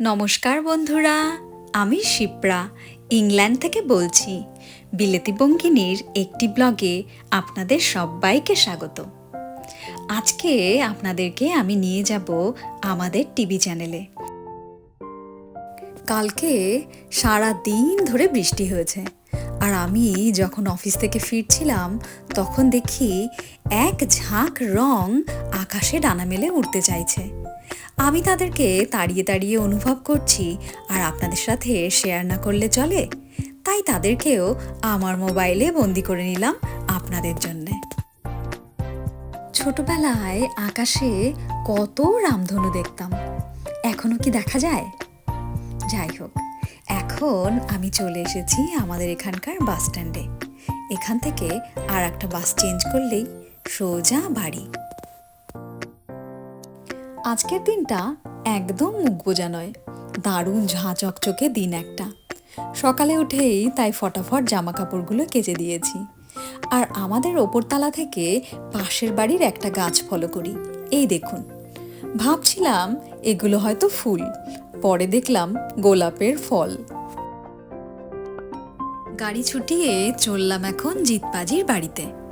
নমস্কার বন্ধুরা, আমি শিপ্রা, ইংল্যান্ড থেকে বলছি। বিলেতি বঙ্গিনীর একটি ব্লগে আপনাদের সবাইকে স্বাগত। আজকে আপনাদেরকে আমি নিয়ে যাব আমাদের টিভি চ্যানেলে। কালকে সারা দিন ধরে বৃষ্টি হয়েছে। আর আমি যখন অফিস থেকে ফিরছিলাম, তখন দেখি এক ঝাঁক রং আকাশে ডানা মেলে উঠতে চাইছে। আমি তাদেরকে তাড়িয়ে তাড়িয়ে অনুভব করছি আর আপনাদের সাথে শেয়ার না করলে চলে। তাই তাদেরকেও আমার মোবাইলে বন্দি করে নিলাম আপনাদের জন্যে। ছোটবেলায় আকাশে কত রামধনু দেখতাম। এখনও কি দেখা যায়? যাই হোক, এখন আমি চলে এসেছি আমাদের এখানকার বাস স্ট্যান্ডে এখান থেকে আর একটা বাস চেঞ্জ করলেই সোজা বাড়ি। আজকের দিনটা একদম মুখ বোঝা নয়, দারুণ ঝাঁ চকচকে দিন একটা। সকালে উঠেই তাই ফটাফট জামা কাপড়গুলো কেচে দিয়েছি। আর আমাদের ওপরতলা থেকে পাশের বাড়ির একটা গাছ ফলো করি। এই দেখুন, ভাবছিলাম এগুলো হয়তো ফুল, পরে দেখলাম গোলাপের ফল। গাড়ি ছুটিয়ে চললাম এখন জিতপাজির বাড়িতে।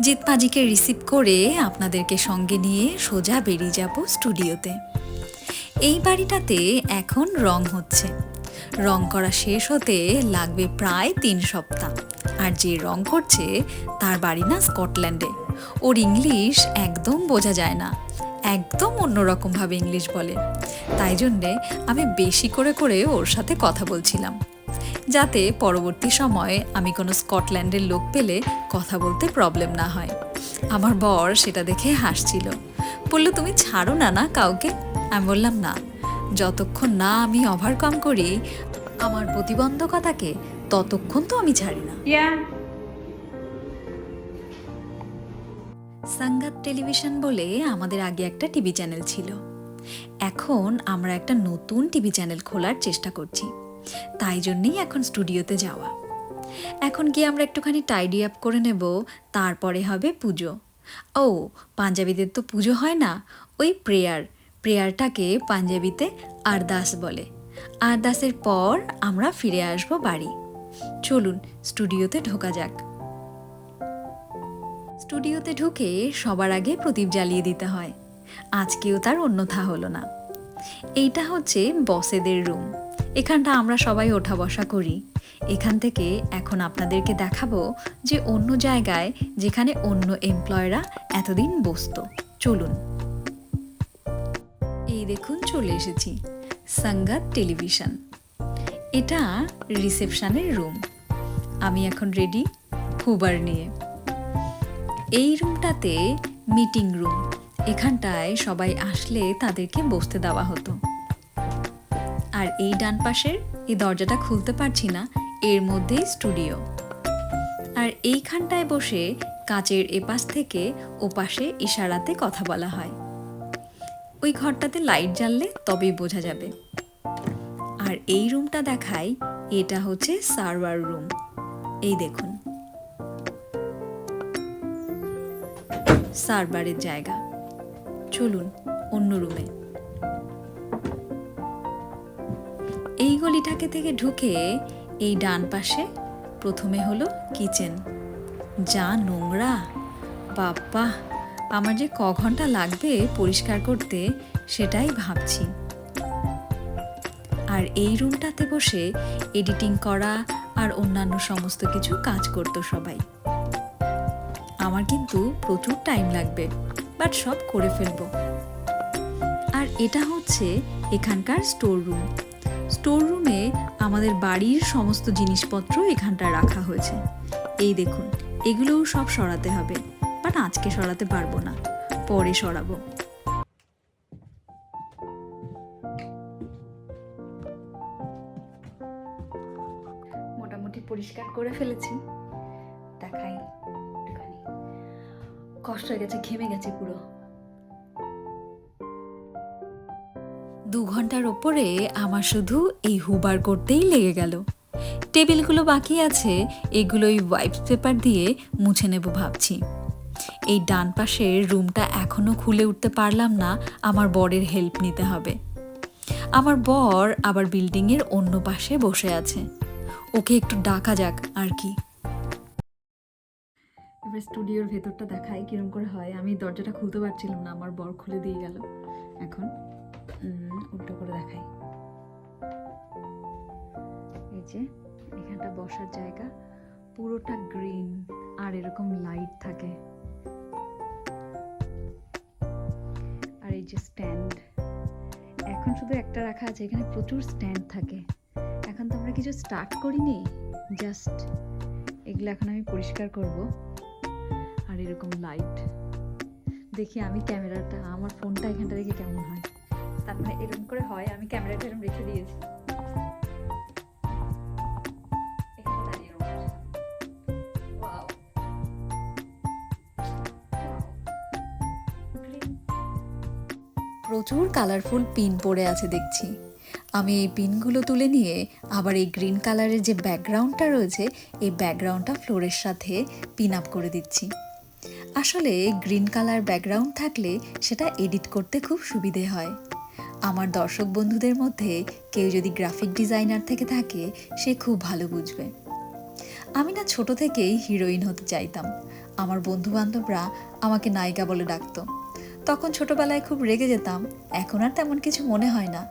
জিতপাজিকে রিসিভ করে আপনাদেরকে সঙ্গে নিয়ে সোজা বেরিয়ে যাব স্টুডিওতে। এই বাড়িটাতে এখন রং হচ্ছে। রং করা শেষ হতে লাগবে প্রায় তিন সপ্তাহ। আর যে রং করছে, তার বাড়ি না স্কটল্যান্ডে। ওর ইংলিশ একদম বোঝা যায় না। একদম অন্যরকমভাবে ইংলিশ বলে। তাই জন্যে আমি বেশি করে করে ওর সাথে কথা বলছিলাম। যাতে পরবর্তী সময়ে আমি কোনো স্কটল্যান্ডের লোক পেলে কথা বলতে প্রবলেম না হয়। আমার বর সেটা দেখে হাসছিল। বলল তুমি ছাড়ো না না কাউকে? আমি বললাম না। যতক্ষণ না আমি ওভারকাম করি আমার প্রতিবন্ধকতাকে ততক্ষণ তো আমি ছাড়ি না. সাঙ্গাত টেলিভিশন বলে আমাদের আগে একটা টিভি চ্যানেল ছিল। এখন আমরা একটা নতুন টিভি চ্যানেল খোলার চেষ্টা করছি। তাই জন্যেই এখন স্টুডিওতে যাওয়া। এখন গিয়ে আমরা একটুখানি টাইডি আপ করে নেব, তারপরে হবে পুজো। ও, পাঞ্জাবিদের তো পুজো হয় না? ওই প্রেয়ার, প্রেয়ারটাকে পাঞ্জাবিতে আরদাস বলে। আরদাসের পর আমরা ফিরে আসব বাড়ি। চলুন, স্টুডিওতে ঢোকা যাক। স্টুডিওতে ঢুকে সবার আগে প্রদীপ জ্বালিয়ে দিতে হয়। আজকেও তার অন্যথা হলো না। এইটা হচ্ছে বসেদের রুম এখানটা আমরা সবাই ওঠা বসা করি। এখান থেকে এখন আপনাদেরকে দেখাবো যে অন্য জায়গায় যেখানে অন্য এমপ্লয়রা এতদিন বসতো। চলুন। এই দেখুন চলে এসেছি। সঙ্গাত টেলিভিশন। এটা রিসেপশনের রুম। আমি এখন রেডি হুবার নিয়ে। এই রুমটাতে মিটিং রুম। এখানটায় সবাই আসলে তাদেরকে বসতে দেওয়া হতো। আর এই ডান পাশের এই দরজাটা খুলতে পারছি না, এর মধ্যেই স্টুডিও। আর এইখানটায় বসে কাচের এপাশ থেকে ওপাশে ইশারাতে কথা বলা হয়। ওই ঘরটাতে লাইট জ্বাললে তবেই বোঝা যাবে। আর এই রুমটা দেখায় এটা হচ্ছে সার্ভার রুম। এই দেখুন। সার্ভারের জায়গা। চলুন অন্য রুমে। এই গলিটাকে থেকে ঢুকে এই ডান পাশে প্রথমে হলো কিচেন। যা নোংরা। বাপ্পা, আমার যে ক ঘণ্টা লাগবে পরিষ্কার করতে সেটাই ভাবছি। আর এই রুমটাতে বসে এডিটিং করা আর অন্যান্য সমস্ত কিছু কাজ করতো সবাই। আমার কিন্তু প্রচুর টাইম লাগবে, বাট সব করে ফেলব। আর এটা হচ্ছে এখানকার স্টোর রুম। স্টোর রুমে আমাদের বাড়ির সমস্ত জিনিসপত্র এখানটা রাখা হয়েছে। এই দেখুন, এগুলোও সব সরাতে হবে, বাট আজকে সরাতে পারব না, পরে সরাবো। মোটামুটি পরিষ্কার করে ফেলেছি। দেখাই কষ্ট হয়ে গেছে, ঘেমে গেছে পুরো। দু ঘণ্টার ওপরে আমার শুধু এই হুবার করতেই লেগে গেল। টেবিলগুলো বাকি আছে এগুলো ওই ওয়াইপ পেপার দিয়ে মুছে নেব ভাবছি। এই ডান পাশের রুমটা এখনও খুলে উঠতে পারলাম না, আমার বরের হেল্প নিতে হবে। আমার বর আবার বিল্ডিংয়ের অন্য পাশে বসে আছে। ওকে একটু ডাকা যাক, আর কি। এবার স্টুডিওর ভেতরটা দেখাই কিরম করে হয়। আমি দরজাটা খুলতে পারছিলাম না, আমার বর খুলে দিয়ে গেল। এখন উল্টো করে দেখাই। এই যে, এখানটা বসার জায়গা, পুরোটা গ্রিন, আর এরকম লাইট থাকে। আর এই যে স্ট্যান্ড, এখন শুধু একটা রাখা আছে, এখানে প্রচুর স্ট্যান্ড থাকে। এখন তো আমরা কিছু স্টার্ট করিনি, জাস্ট এগুলো এখন আমি পরিষ্কার করব। আর এরকম লাইট, দেখি আমি ক্যামেরাটা, আমার ফোনটা এখানটা রেখে কেমন হয়। তার মানে এরকম করে হয়, আমি ক্যামেরাটা এরকম রেখে দিয়েছি. প্রচুর কালারফুল পিন পড়ে আছে দেখছি। আমি এই পিনগুলো তুলে নিয়ে আবার এই গ্রিন কালারের যে ব্যাকগ্রাউন্ডটা রয়েছে, এই ব্যাকগ্রাউন্ডটা ফ্লোরের সাথে পিন আপ করে দিচ্ছি। আসলে গ্রিন কালার ব্যাকগ্রাউন্ড থাকলে সেটা এডিট করতে খুব সুবিধে হয়। আমার দর্শক বন্ধুদের মধ্যে কেউ যদি গ্রাফিক ডিজাইনার থেকে থাকে, সে খুব ভালো বুঝবে। আমি না ছোট থেকেই হিরোইন হতে চাইতাম। আমার বন্ধু বান্ধবরা আমাকে নায়িকা বলে ডাকতো। তখন ছোটবেলায় খুব রেগে যেতাম, এখন আর তেমন কিছু মনে হয় না।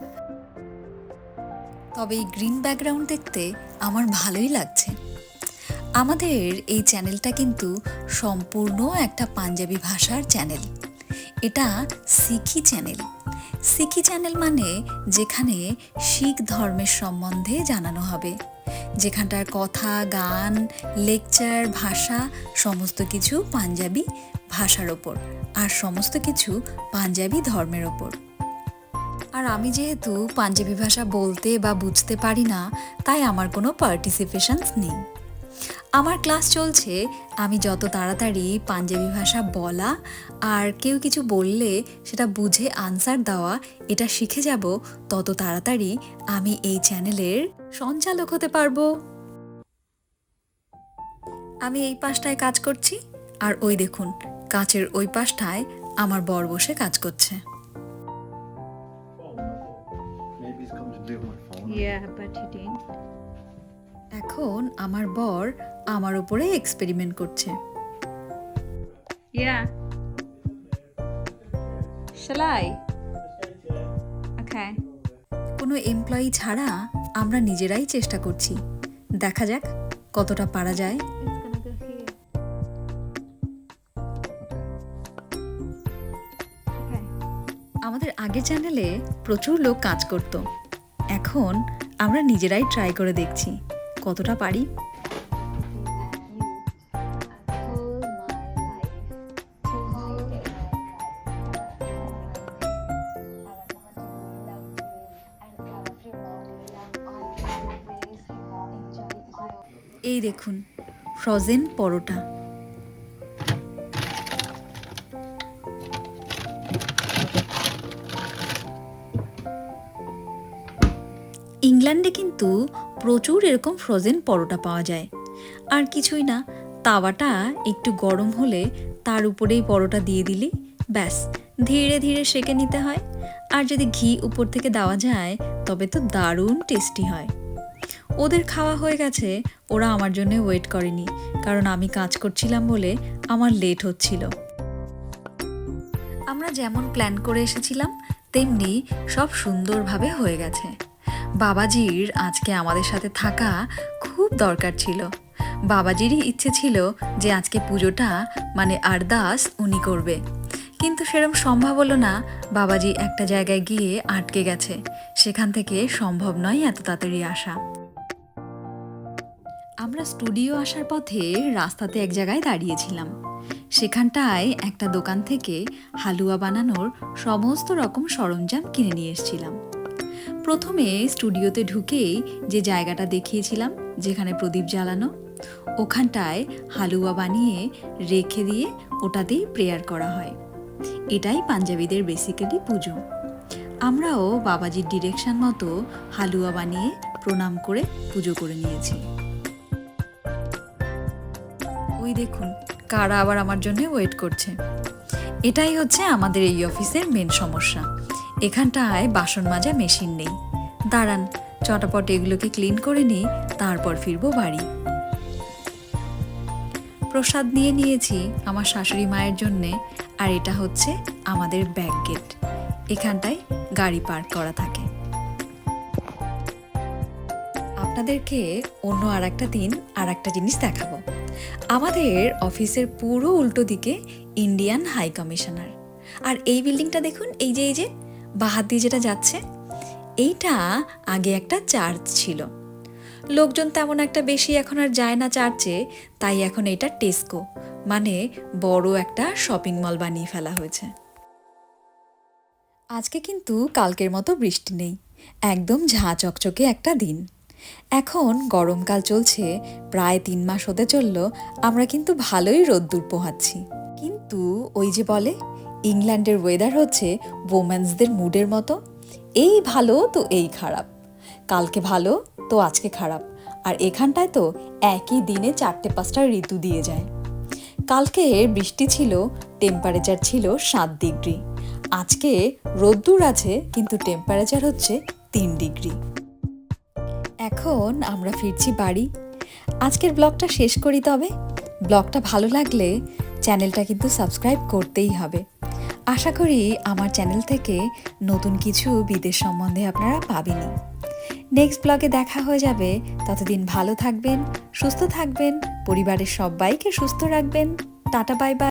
তবে এই গ্রিন ব্যাকগ্রাউন্ড দেখতে আমার ভালোই লাগছে। আমাদের এই চ্যানেলটা কিন্তু সম্পূর্ণ একটা পাঞ্জাবি ভাষার চ্যানেল। এটা সিখি চ্যানেল। সিখি চ্যানেল মানে যেখানে শিখ ধর্মের সম্বন্ধে জানানো হবে। যেখানটার কথা, গান, লেকচার, ভাষা, সমস্ত কিছু পাঞ্জাবি ভাষার ওপর আর সমস্ত কিছু পাঞ্জাবি ধর্মের ওপর। আর আমি যেহেতু পাঞ্জাবি ভাষা বলতে বা বুঝতে পারি না, তাই আমার কোনো পার্টিসিপেশনস নেই। আমার ক্লাস চলছে আমি যত তাড়াতাড়ি পাঞ্জাবি ভাষা বলা আর কেউ কিছু বললে সেটা বুঝে আনসার দেওয়া এটা শিখে যাব তত তাড়াতাড়ি আমি এই চ্যানেলের সঞ্চালক হতে পারব আমি এই পাশটায় কাজ করছি আর ওই দেখুন কাচের ওই পাশটায় আমার বর বসে কাজ করছে phone. Yeah, but he didn't. এখন আমার বর আমার উপরে এক্সপেরিমেন্ট করছে Yeah. Shall I? Okay. কোনো এমপ্লয়ি ছাড়া আমরা নিজেরাই চেষ্টা করছি দেখা যাক কতটা পারা যায়. আমাদের আগের চ্যানেলে প্রচুর লোক কাজ করত এখন আমরা নিজেরাই ট্রাই করে দেখছি কতটা পারি? এই দেখুন ফ্রোজেন পরোটা। ইংল্যান্ডে কিন্তু প্রচুর এরকম ফ্রোজেন পরোটা পাওয়া যায়। আর কিছুই না, তাওয়াটা একটু গরম হলে তার উপরেই পরোটা দিয়ে দিলি, ব্যাস, ধীরে ধীরে সেকে নিতে হয়। আর যদি ঘি উপর থেকে দেওয়া যায়, তবে তো দারুণ টেস্টি হয়। ওদের খাওয়া হয়ে গেছে, ওরা আমার জন্য ওয়েট করেনি, কারণ আমি কাজ করছিলাম বলে আমার লেট হচ্ছিল। আমরা যেমন প্ল্যান করে এসেছিলাম, তেমনি সব সুন্দরভাবে হয়ে গেছে। বাবাজির আজকে আমাদের সাথে থাকা খুব দরকার ছিল। বাবাজিরই ইচ্ছে ছিল যে আজকে পুজোটা মানে আরদাস উনি করবে। কিন্তু সেরম সম্ভব হলো না, বাবাজি একটা জায়গায় গিয়ে আটকে গেছে। সেখান থেকে সম্ভব নয় এত তাড়াতাড়ি আসা। আমরা স্টুডিও আসার পথে রাস্তাতে এক জায়গায় দাঁড়িয়েছিলাম। সেখানটায় একটা দোকান থেকে হালুয়া বানানোর সমস্ত রকম সরঞ্জাম কিনে নিয়ে এসেছিলাম। প্রথমে স্টুডিওতে ঢুকেই যে জায়গাটা দেখিয়েছিলাম, যেখানে প্রদীপ জ্বালানো, ওখানটায় হালুয়া বানিয়ে রেখে দিয়ে ওটাতেই প্রেয়ার করা হয়। এটাই পাঞ্জাবিদের বেসিক্যালি পুজো। আমরাও বাবাজির ডিরেকশন মতো হালুয়া বানিয়ে প্রণাম করে পুজো করে নিয়েছি। ওই দেখুন, কারা আবার আমার জন্য ওয়েট করছে। এটাই হচ্ছে আমাদের এই অফিসের মেন সমস্যা। এখানটায় বাসন মাজা মেশিন নেই। দাঁড়ান, চটাপট এগুলোকে ক্লিন করে নিই তারপর ফিরবো বাড়ি। প্রসাদ নিয়ে নিয়েছি আমার শাশুড়ি মায়ের জন্যে, আর এটা হচ্ছে আমাদের ব্যাক গেট। এখানটায় গাড়ি পার্ক করা থাকে। আপনাদেরকে অন্য আর একটা দিন আর একটা জিনিস দেখাবো। আমাদের অফিসের পুরো উল্টো দিকে ইন্ডিয়ান হাই কমিশনার। আর এই বিল্ডিংটা দেখুন, এই যে এই যে বাহাত দিয়ে যেটা যাচ্ছে, এইটা আগে একটা চার্চ ছিল। লোকজন তেমন একটা বেশি এখন আর যায় না চার্চে, তাই এখন এটা টেস্কো মানে বড় একটা শপিং মল বানিয়ে ফেলা হয়েছে। আজকে কিন্তু কালকের মতো বৃষ্টি নেই, একদম ঝাঁ চকচকে একটা দিন। এখন গরমকাল চলছে, প্রায় তিন মাস হতে চলল, আমরা কিন্তু ভালোই রোদ্দুর পোহাচ্ছি। কিন্তু ওই যে বলে ইংল্যান্ডের ওয়েদার হচ্ছে ওমেন্সদের মুডের মতো। এই ভালো তো এই খারাপ। কালকে ভালো তো আজকে খারাপ। আর এখানটায় তো একই দিনে চারটে পাঁচটা ঋতু দিয়ে যায়। কালকে বৃষ্টি ছিল টেম্পারেচার ছিল সাত ডিগ্রি। আজকে রোদ্দুর আছে, কিন্তু টেম্পারেচার হচ্ছে তিন ডিগ্রি। এখন আমরা ফিরছি বাড়ি। আজকের ব্লগটা শেষ করি তবে। ব্লগটা ভালো লাগলে চ্যানেলটা কিন্তু সাবস্ক্রাইব করতেই হবে। আশা করি আমার চ্যানেল থেকে নতুন কিছু বিদেশ সম্বন্ধে আপনারা পাবেনই। নেক্সট ব্লগে দেখা হয়ে যাবে। ততদিন ভালো থাকবেন, সুস্থ থাকবেন, পরিবারের সবাইকে সুস্থ রাখবেন। Tata bye bye